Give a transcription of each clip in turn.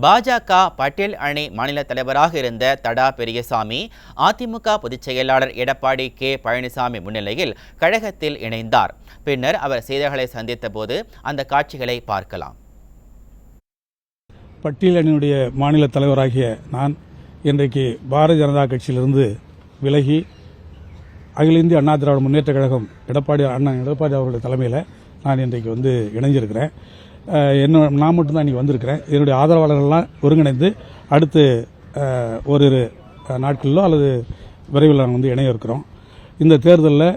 பாஜக பட்டேல் அணி மாநில தலைவராக இருந்த தடா பெரியசாமி அதிமுக பொதுச் செயலாளர் எடப்பாடி கே. பழனிசாமி முன்னிலையில் கழகத்தில் இணைந்தார். பின்னர் அவர் செய்தர்களை சந்தித்த போது அந்த காட்சிகளை பார்க்கலாம். பட்டியலணியினுடைய மாநில தலைவராகிய நான் இன்றைக்கு பாரதிய ஜனதா கட்சியிலிருந்து விலகி அகில இந்திய அண்ணா திராவிட முன்னேற்ற கழகம் எடப்பாடி அண்ணன் எடப்பாடி அவர்களுடைய தலைமையில் நான் இன்றைக்கு வந்து இணைஞ்சிருக்கிறேன். என்ன நான் மட்டும்தான் இன்றைக்கி வந்திருக்கிறேன். என்னுடைய ஆதரவாளர்கள்லாம் ஒருங்கிணைந்து அடுத்து அஹ், ஓரிரு நாட்களிலோ அல்லது விரைவில் நாங்கள் வந்து இணைய இருக்கிறோம். இந்த தேர்தலில்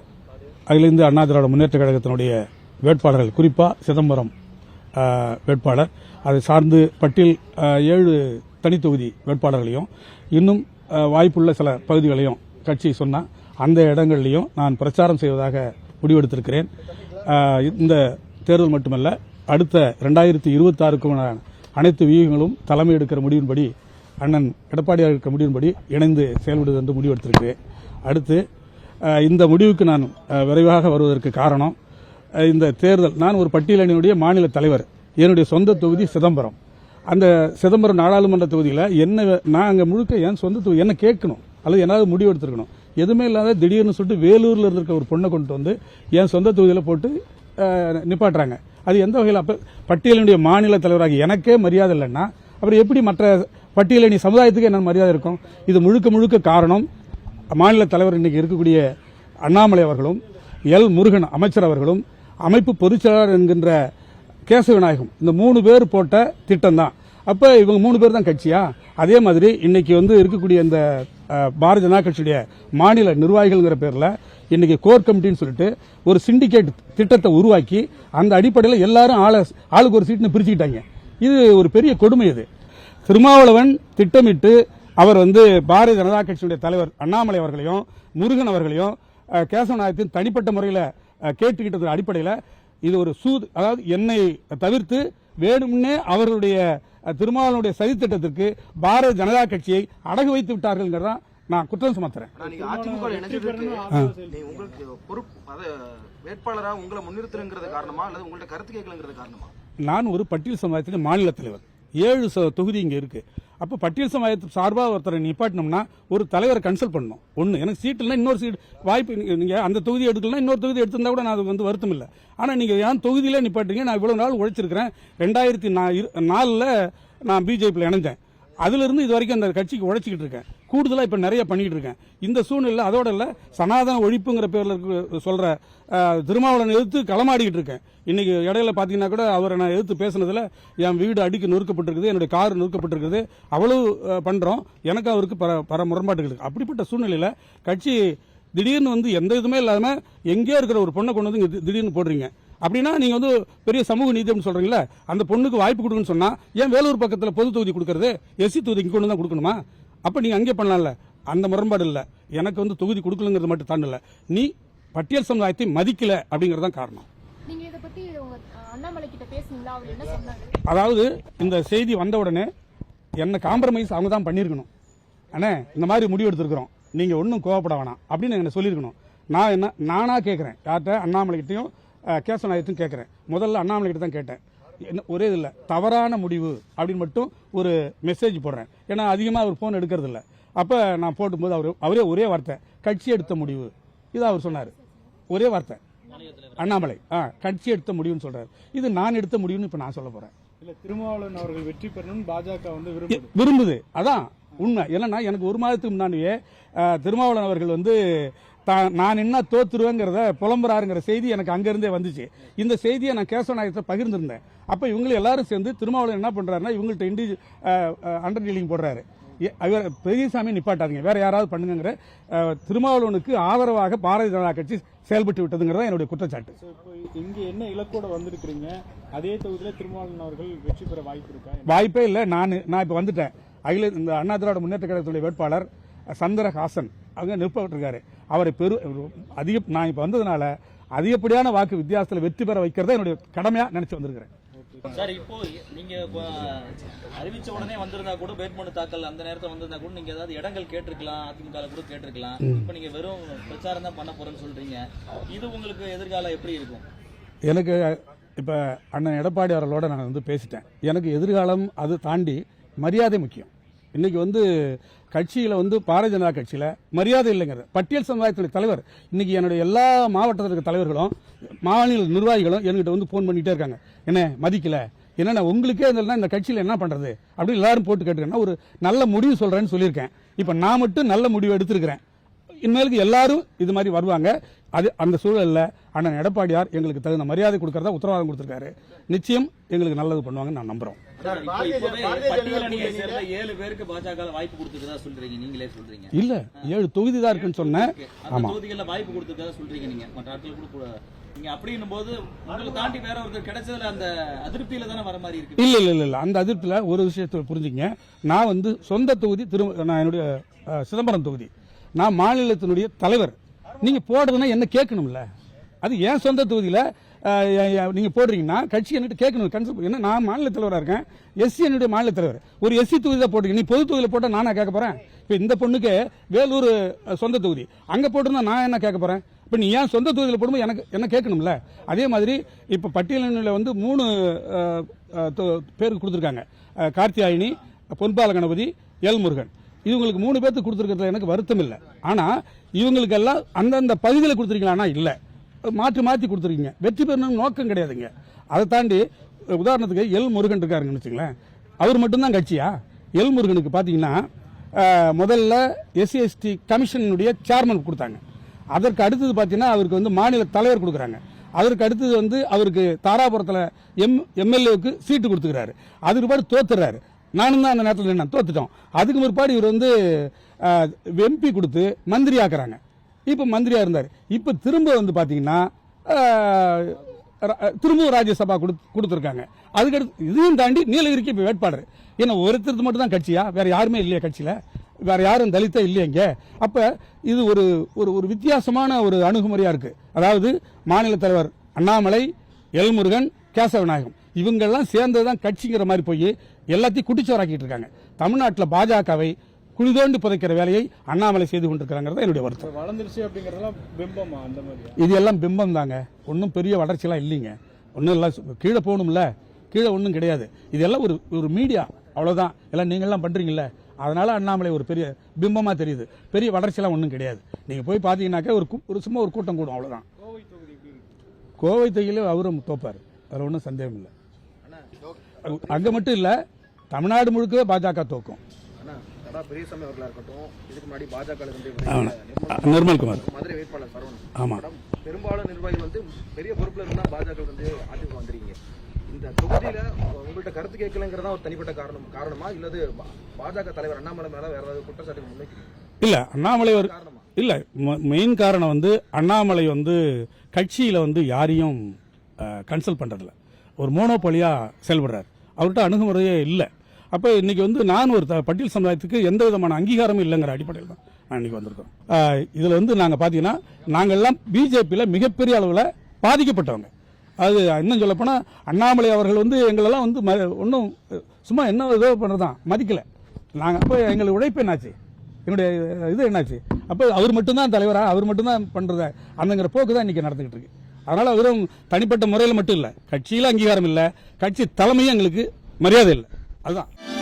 அகில இந்திய அண்ணா திராவிட முன்னேற்ற கழகத்தினுடைய வேட்பாளர்கள் குறிப்பாக சிதம்பரம் வேட்பாளர். அதை சார்ந்து பட்டியல் ஏழு தனித்தொகுதி வேட்பாளர்களையும் இன்னும் வாய்ப்புள்ள சில பகுதிகளையும் கட்சி சொன்னால் அந்த இடங்கள்லையும் நான் பிரச்சாரம் செய்வதாக முடிவெடுத்திருக்கிறேன். இந்த தேர்தல் மட்டுமல்ல அடுத்த ரெண்டாயிரத்தி இருபத்தாறுக்கும் அனைத்து வியூகங்களும் தலைமை எடுக்கிற முடிவின்படி அண்ணன் எடப்பாடியார் இருக்கிற முடிவின்படி இணைந்து செயல்படுவது என்று முடிவெடுத்திருக்கு. அடுத்து இந்த முடிவுக்கு நான் விரைவாக வருவதற்கு காரணம் இந்த தேர்தல் நான் ஒரு பட்டியலினுடைய மாநில தலைவர் என்னுடைய சொந்த தொகுதி சிதம்பரம். அந்த சிதம்பரம் நாடாளுமன்ற தொகுதியில் என்ன நான் அங்கே முழுக்க என் சொந்த தொகுதி என்ன கேட்கணும் அல்லது என்னாவது முடிவெடுத்திருக்கணும் எதுவுமே இல்லாத திடீர்னு சொல்லிட்டு வேலூரில் இருக்க ஒரு பொண்ணை கொண்டு வந்து என் சொந்த தொகுதியில் போட்டு நிப்பாட்டுறாங்க. அது எந்த வகையில்? அப்போ பட்டியலினுடைய மாநில தலைவராக எனக்கே மரியாதை இல்லைன்னா அப்புறம் எப்படி மற்ற பட்டியலினி சமுதாயத்துக்கு என்ன மரியாதை இருக்கும்? இது முழுக்க முழுக்க காரணம் மாநில தலைவர் இன்னைக்கு இருக்கக்கூடிய அண்ணாமலை அவர்களும் எல் முருகன் அமைச்சர் அவர்களும் அமைப்பு பொதுச்செயலாளர் என்கின்ற கேசவ விநாயகம். இந்த மூணு பேர் போட்ட திட்டம் தான். அப்போ இவங்க மூணு பேர் தான் கட்சியா? அதே மாதிரி இன்னைக்கு வந்து இருக்கக்கூடிய இந்த பாரதிய ஜனதா கட்சியுடைய மாநில நிர்வாகிகள்ங்கிற பேரில் இன்னைக்கு கோர் கமிட்டின்னு சொல்லிட்டு ஒரு சிண்டிகேட் திட்டத்தை உருவாக்கி அந்த அடிப்படையில் எல்லாரும் ஆள ஆளுக்கு ஒரு சீட்னு பிரிச்சுக்கிட்டாங்க. இது ஒரு பெரிய கொடுமை இது திருமாவளவன் திட்டமிட்டு அவர் வந்து பாரதிய ஜனதா கட்சியுடைய தலைவர் அண்ணாமலை அவர்களையும் முருகன் அவர்களையும் கேசவநாயகத்தின் தனிப்பட்ட முறையில் கேட்டுக்கிட்டது அடிப்படையில் இது ஒரு சூது அதாவது என்னை தவிர்த்து வேணும்னே அவர்களுடைய திருமாவளவனுடைய சதித்திட்டத்திற்கு பாரதிய ஜனதா கட்சியை அடகு வைத்து விட்டார்கள்ங்கிறதான் நான் குற்றம் சுமத்துறேன். ஆனா நீங்க அதிமுக இணைஞ்சதுக்கு நீ உங்களுக்கு பொறுப்பு அது வேட்பாளரா உங்களை முன்னிறுத்துறங்கிறது காரணமா அல்லது உங்கள்ட்ட கருத்து கேட்கலங்கிறது காரணமா? நான் ஒரு பட்டியல் சமுதாயத்தின் மாநில தலைவர். ஏழு ச- தொகுதி இங்க இருக்கு. அப்ப பட்டியல் சமுதாயத்து சார்பாக ஒருத்தரை நிப்பாட்டினோம்னா ஒரு தலைவரை கன்சல்ட் பண்ணணும். ஒன்னு எனக்கு சீட் இல்லைன்னா இன்னொரு சீட் வாய்ப்பு நீங்க- நீங்க அந்த தொகுதி எடுக்கலாம் இன்னொரு தொகுதி எடுத்திருந்தா கூட நான் அது வந்து வருத்தம் இல்லை. ஆனா நீங்க ஏன் தொகுதியில நிப்பாட்டுறீங்க? நான் இவ்வளவு நாள் உழைச்சிருக்கிறேன். ரெண்டாயிரத்தி நாலுல நான் பிஜேபியில் இணைஞ்சேன். அதிலிருந்து இது வரைக்கும் அந்த கட்சிக்கு உழைச்சிக்கிட்டு இருக்கேன். கூடுதலாக இப்போ நிறைய பண்ணிட்டு இருக்கேன். இந்த சூழ்நிலை அதோட இல்லை சனாதன ஒழிப்புங்கிற பேரில் இருக்க- திருமாவளவன் எதிர்த்து களமாடிக்கிட்டு இருக்கேன். இன்றைக்கி இடையில பார்த்தீங்கன்னா கூட அவரை நான் எதிர்த்து பேசுனதில் என் வீடு அடிக்க நொறுக்கப்பட்டிருக்குது என்னுடைய கார் நொறுக்கப்பட்டிருக்குது அவ்வளவு பண்ணுறோம் எனக்கு அவருக்கு பர பர முரண்பாடுகள் இருக்குது அப்படிப்பட்ட சூழ்நிலையில் கட்சி திடீர்னு வந்து எந்த இதுவுமே இல்லாமல் எங்கேயோ இருக்கிற ஒரு பொண்ணை கொண்டு வந்து இங்கே திடீர்னு போடுறீங்க. அப்படின்னா நீங்க வந்து பெரிய சமூக நீதி அப்படின்னு சொல்றீங்களா அந்த பொண்ணுக்கு வாய்ப்பு கொடுக்குன்னு சொன்னா ஏன் வேலூர் பக்கத்துல பொது தொகுதி கொடுக்கறது? எஸ்சி தொகுதி இங்க கொண்டு தான் கொடுக்கணுமா? அப்ப நீங்க அங்கே பண்ணலாம்ல. அந்த முரண்பாடு இல்ல. எனக்கு வந்து தொகுதி கொடுக்கலங்கிறது மட்டும் தான் இல்ல. நீ பட்டியல் சமுதாயத்தை மதிக்கல அப்படிங்கிறது தான் காரணம் அதாவது இந்த செய்தி வந்த உடனே என்ன காம்ப்ரமைஸ் அவங்க தான் பண்ணியிருக்கணும் அண்ணே இந்த மாதிரி முடிவு எடுத்திருக்கிறோம். நீங்க ஒன்றும் கோவப்பட வேணாம் அப்படின்னு என்ன சொல்லியிருக்கணும் நான் என்ன நானா கேட்குறேன் யார்கிட்ட? அண்ணாமலைகிட்டையும் கேசவநாயகத்தையும் கேட்குறேன். முதல்ல அண்ணாமலை கிட்ட தான் கேட்டேன். என்ன ஒரே இது இல்லை தவறான முடிவு அப்படின்னு மட்டும் ஒரு மெசேஜ் போடுறேன். ஏன்னா அதிகமாக அவர் ஃபோன் எடுக்கிறது இல்லை அப்போ நான் போடும்போது அவர் அவரே ஒரே வார்த்தை கட்சி எடுத்த முடிவு. இது அவர் சொன்னார். ஒரே வார்த்தை. அண்ணாமலை. ஆ கட்சி எடுத்த முடிவுன்னு சொல்றாரு. இது நான் எடுத்த முடிவுன்னு இப்போ நான் சொல்ல போறேன். இல்ல திருமாவளவன் அவர்கள் வெற்றி பெறணும்னு பாஜக வந்து விரும்புது. விரும்புது. அதான் உண்மை. என்னன்னா எனக்கு ஒரு மாதத்துக்கு முன்னாடியே திருமாவளவன் அவர்கள் வந்து தான் நான் என்ன தோத்துருவேங்கிறத புலம்புறாருங்கிற செய்தி எனக்கு அங்கிருந்தே வந்துச்சு. இந்த செய்தியை நான் கேசவநாயகத்தை பகிர்ந்திருந்தேன். அப்ப இவங்க எல்லாரும் சேர்ந்து திருமாவளவன் என்ன பண்றாருன்னா இவங்கள்ட்ட இண்டி அண்டர் டீலிங் போடுறாரு. அவர் பெரியசாமி நிப்பாட்டாதீங்க. வேற யாராவது பண்ணுங்கிற திருமாவளவனுக்கு ஆதரவாக பாரதிய ஜனதா கட்சி செயல்பட்டு விட்டதுங்கிறதா என்னுடைய குற்றச்சாட்டு. இங்க என்ன இலக்கோட வந்திருக்கிறீங்க? அதே தொகுதியில திருமாவளவன் அவர்கள் வெற்றி பெற வாய்ப்பு இருக்கா? வாய்ப்பே இல்லை. நான் நான் இப்போ வந்துட்டேன். அகில இந்த அண்ணா திராவிட முன்னேற்ற கழகத்துடைய வேட்பாளர் சந்திரஹாசன் அவங்க நிற்பட்டிருக்காரு அவரை பெரு அதிக நான் இப்போ வந்ததுனால அதிகப்படியான வாக்கு வித்தியாசத்தில் வெற்றி பெற வைக்கிறத என்னுடைய கடமையா நினைச்சு வந்திருக்கிறேன். சார் இப்போ நீங்க அறிவிச்ச உடனே வந்திருந்தா கூட வேட்புமனு தாக்கல் அந்த நேரத்துல வந்திருந்தா கூட நீங்க ஏதாவது இடங்கள் கேட்டிருக்கலாம் அதிமுக கூட கேட்டிருக்கலாம். இப்போ நீங்க வெறும் பிரச்சாரம் தான் பண்ண போறேன்னு சொல்றீங்க. இது உங்களுக்கு எதிர்காலம் எப்படி இருக்கும்? எனக்கு இப்போ அண்ணன் எடப்பாடி அவர்களோட நான் வந்து பேசிட்டேன். எனக்கு எதிர்காலம் அது தாண்டி மரியாதை முக்கியம். இன்னைக்கு வந்து கட்சியில் வந்து பாரதிய ஜனதா கட்சியில் மரியாதை இல்லைங்கிறது. பட்டியல் சமுதாயத்துடைய தலைவர் இன்னைக்கு என்னுடைய எல்லா மாவட்டத்தில் இருக்க தலைவர்களும் மாநில நிர்வாகிகளும் என்கிட்ட வந்து ஃபோன் பண்ணிட்டே இருக்காங்க. என்ன மதிக்கல? என்னென்ன உங்களுக்கே இதெல்லாம் இந்த கட்சியில் என்ன பண்ணுறது அப்படின்னு எல்லாரும் போட்டு கேட்டுக்கன்னா ஒரு நல்ல முடிவு சொல்கிறேன்னு சொல்லியிருக்கேன். இப்போ நான் மட்டும் நல்ல முடிவு எடுத்திருக்கிறேன். இனிமேலுக்கு எல்லாரும் இது மாதிரி வருவாங்க. அது அந்த சூழலில் அண்ணன் எடப்பாடியார் எங்களுக்கு தகுந்த மரியாதை கொடுக்கறதா உத்தரவாதம் கொடுத்துருக்காரு. நிச்சயம் எங்களுக்கு நல்லது பண்ணுவாங்கன்னு நான் நம்புகிறோம் ஏழு பேருக்கு பாஜக வாய்ப்பு கொடுத்துருக்கதா சொல்றீங்க. நீங்களே சொல்றீங்க. இல்ல ஏழு தொகுதி தான் இருக்குன்னு சொன்னேன். அந்த ஆமா. தொகுதிகள்ல வாய்ப்பு கொடுத்துருக்கதா சொல்றீங்க நீங்க. மற்ற ஆட்கள் கூட நீங்க அப்படின்னும் போது உங்களை தாண்டி வேற ஒருத்தர் கிடைச்சதுல அந்த அதிருப்தியில தானே வர மாதிரி இருக்கு. இல்ல இல்ல அந்த அதிர்த்துல ஒரு விஷயத்தை புரிஞ்சுங்க. நான் வந்து சொந்த தொகுதி திரு நான் என்னுடைய சிதம்பரம் தொகுதி. நான் மாநிலத்தினுடைய தலைவர். நீங்க போடுறதுன்னா என்ன கேட்கணும்ல? அது என் சொந்த தொகுதியில நீங்கள் நீங்க போடுறீங்கன்னா கட்சி என்னட்டு கேட்கணும் கன்சல்ட் என்ன நான் மாநில தலைவராக இருக்கேன் எஸ்சி என்னுடைய மாநில தலைவர். ஒரு எஸ்சி தொகுதி தான் போட்டிருக்கேன். நீ பொது தொகுதியில் போட்டால் நானா கேட்க போறேன்? இப்போ இந்த பொண்ணுக்கு வேலூர் சொந்த தொகுதி. அங்கே போட்டிருந்தா நான் என்ன கேட்க போறேன்? இப்போ நீ ஏன் சொந்த தொகுதியில் போடும்போது எனக்கு என்ன கேட்கணும்ல? அதே மாதிரி இப்போ பட்டியலில் வந்து மூணு தொ- பேருக்கு கொடுத்துருக்காங்க. கார்த்தியாயினி பொன்பால கணபதி எல் முருகன். இவங்களுக்கு மூணு பேர்த்துக்கு கொடுத்துருக்கிறதுல எனக்கு வருத்தம் இல்லை. ஆனால் இவங்களுக்கெல்லாம் அந்தந்த பகுதியில் கொடுத்துருக்கீங்களா? இல்லை. மாற்றி மாற்றி கொடுத்துருக்கீங்க. வெற்றி பெறணும் நோக்கம் கிடையாதுங்க. அதை தாண்டி உதாரணத்துக்கு எல் முருகன் இருக்காருங்கன்னு வச்சுங்களேன் அவர் மட்டும்தான் கட்சியா? எல் முருகனுக்கு பார்த்தீங்கன்னா முதல்ல எஸ்சிஎஸ்டி கமிஷனுடைய சேர்மன் கொடுத்தாங்க. அதற்கு அடுத்தது பார்த்தீங்கன்னா அவருக்கு வந்து மாநில தலைவர் கொடுக்குறாங்க. அதற்கு அடுத்தது வந்து அவருக்கு தாராபுரத்தில் எம் எம்எல்ஏவுக்கு சீட்டு கொடுத்துக்கிறாரு. அதுக்கு பிற்பாடு தோத்துறாரு. நானும் தான் அந்த நேரத்தில் நின்று தோத்துட்டோம். அதுக்கு பிற்பாடு இவர் வந்து எம்பி கொடுத்து மந்திரி ஆக்குறாங்க. இப்போ மந்திரியாக இருந்தார். இப்போ திரும்ப வந்து பார்த்தீங்கன்னா திரும்பவும் ராஜ்யசபா கொடு கொடுத்துருக்காங்க. அதுக்கடுத்து இதையும் தாண்டி நீலகிரிக்கு இப்போ வேட்பாளர். ஏன்னா ஒருத்தருக்கு மட்டும் தான் கட்சியா? வேற யாருமே இல்லையா கட்சியில்? வேற யாரும் தலித்தா இல்லையா அப்போ இது ஒரு ஒரு ஒரு வித்தியாசமான ஒரு அணுகுமுறையாக இருக்குது அதாவது மாநில தலைவர் அண்ணாமலை எல்முருகன் கேசவநாயகம். இவங்கெல்லாம் இவங்கெல்லாம் சேர்ந்ததுதான் கட்சிங்கிற மாதிரி போய் எல்லாத்தையும் குட்டிச்சோராக்கிட்டு இருக்காங்க. தமிழ்நாட்டில் பாஜகவை குழிதோண்டி புதைக்கிற வேலையை அண்ணாமலை செய்து கொண்டிருக்கிறாங்கிறது என்னுடைய வருத்தம். வளர்ந்துருச்சு அப்படிங்கறதெல்லாம் பிம்பமா அந்த மாதிரியா? இது எல்லாம் பிம்பம் தாங்க ஒன்றும் பெரிய வளர்ச்சியெல்லாம் இல்லைங்க. ஒன்றும் இல்லை கீழே போகணும்ல. கீழே ஒன்றும் கிடையாது. இதெல்லாம் ஒரு ஒரு மீடியா. அவ்வளோதான் எல்லாம் நீங்கள்லாம் பண்ணுறீங்கல்ல அதனால அண்ணாமலை ஒரு பெரிய பிம்பமாக தெரியுது. பெரிய வளர்ச்சியெல்லாம் ஒன்றும் கிடையாது. நீங்கள் போய் பார்த்தீங்கன்னாக்கா ஒரு ஒரு சும்மா ஒரு கூட்டம் கூடும். அவ்வளோதான் கோவை தொகுதி எப்படி இருக்கு? கோவை தொகையில் அவரும் தோப்பார். அதில் ஒன்றும் சந்தேகம் இல்லை அங்கே மட்டும் இல்லை தமிழ்நாடு முழுக்கவே பாஜக தோக்கும். தடா பெரியசாமி இருக்கட்டும் இதுக்கு முன்னாடி பாஜக நிர்மல்குமார் மதுரை வேட்பாளர் சரவணன். ஆமாம் பெரும்பாலும் நிர்வாகிகள் வந்து பெரிய பொறுப்புல இருந்தா பாஜக வந்து அதிமுக வந்துருக்கீங்க. இந்த தொகுதியில உங்கள்ட்ட கருத்து கேட்கலங்கிறதா ஒரு தனிப்பட்ட காரணம் காரணமா? இல்லது பாஜக தலைவர் அண்ணாமலை மேல வேற ஏதாவது குற்றச்சாட்டு முன்வைக்கிறீங்க? இல்லை அண்ணாமலை ஒரு இல்லை மெயின் காரணம் வந்து அண்ணாமலை வந்து கட்சியில் வந்து யாரையும் கன்சல்ட் பண்ணுறதில்ல ஒரு மோனோபொலியாக செயல்படுறார். அவர்கிட்ட அணுகுமுறையே இல்லை. அப்போ இன்னைக்கு வந்து நான் ஒரு த- பட்டியல் சமுதாயத்துக்கு எந்த விதமான அங்கீகாரமும் இல்லைங்கிற அடிப்படையில் தான் நான் இன்னைக்கு வந்திருக்கோம். இதில் வந்து நாங்கள் பார்த்தீங்கன்னா நாங்கள்லாம் பிஜேபியில் மிகப்பெரிய அளவில் பாதிக்கப்பட்டவங்க. அது இன்னும் சொல்லப்போனால் அண்ணாமலை அவர்கள் வந்து எங்களெல்லாம் வந்து ஒன்றும் சும்மா என்ன ஏதோ பண்ணுறதான் மதிக்கலை. நாங்கள் அப்போ எங்களுக்கு உழைப்பு என்னாச்சு? என்னுடைய இது என்னாச்சு? அப்போ அவர் மட்டும்தான் தலைவராக அவர் மட்டும்தான் பண்ணுறத அந்தங்கிற போக்கு தான் இன்றைக்கி நடந்துக்கிட்டு இருக்கு. அதனால் அவரும் தனிப்பட்ட முறையில் மட்டும் இல்லை கட்சியில் அங்கீகாரம் இல்லை கட்சி தலைமையும் எங்களுக்கு மரியாதை இல்லை. 儿子。